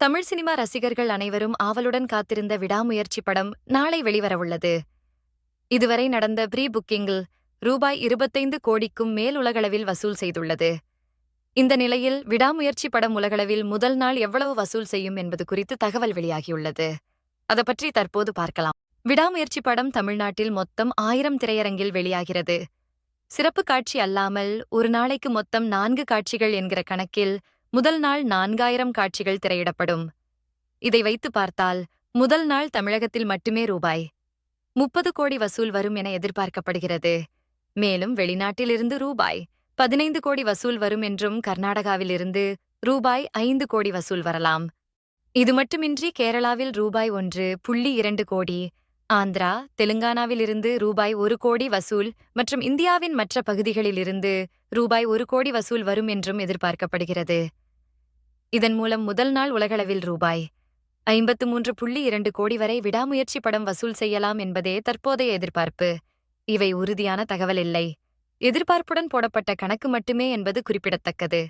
Tamil cinema ரசிகர்கள் அனைவரும் ஆவலுடன் காத்திருந்த விடாமுயற்சி படம் நாளை வெளிவரவுள்ளது. இதுவரை நடந்த ப்ரீ புக்கிங்கில் ரூபாய் இருபத்தைந்து கோடிக்கும் மேல் உலகளவில் வசூல் செய்துள்ளது. இந்த நிலையில் விடாமுயற்சி படம் உலகளவில் முதல் நாள் எவ்வளவு வசூல் செய்யும் என்பது குறித்து தகவல் வெளியாகியுள்ளது. அதை பற்றி தற்போது பார்க்கலாம். விடாமுயற்சி படம் தமிழ்நாட்டில் மொத்தம் ஆயிரம் திரையரங்கில் வெளியாகிறது. சிறப்பு காட்சி அல்லாமல் ஒரு நாளைக்கு மொத்தம் நான்கு காட்சிகள் என்கிற கணக்கில் முதல் நாள் நான்காயிரம் காட்சிகள் திரையிடப்படும். இதை வைத்து பார்த்தால் முதல் நாள் தமிழகத்தில் மட்டுமே ரூபாய். முப்பது கோடி வசூல் வரும் என எதிர்பார்க்கப்படுகிறது. மேலும் வெளிநாட்டிலிருந்து ரூபாய். பதினைந்து கோடி வசூல் வரும் என்றும் கர்நாடகாவிலிருந்து ரூபாய் ஐந்து கோடி வசூல் வரலாம். இது மட்டுமின்றி கேரளாவில் ரூபாய் ஒன்று புள்ளி இரண்டு கோடி ஆந்திரா தெலுங்கானாவிலிருந்து ரூபாய் ஒரு கோடி வசூல் மற்றும் இந்தியாவின் மற்ற பகுதிகளிலிருந்து ரூபாய் ஒரு கோடி வசூல் வரும் என்றும் எதிர்பார்க்கப்படுகிறது. இதன் மூலம் முதல் நாள் உலகளவில் ரூபாய் ஐம்பத்து மூன்று புள்ளி இரண்டு கோடி வரை விடாமுயற்சி படம் வசூல் செய்யலாம் என்பதே தற்போதைய எதிர்பார்ப்பு. இவை உறுதியான தகவல் இல்லை. எதிர்பார்ப்புடன் போடப்பட்ட கணக்கு மட்டுமே என்பது குறிப்பிடத்தக்கது.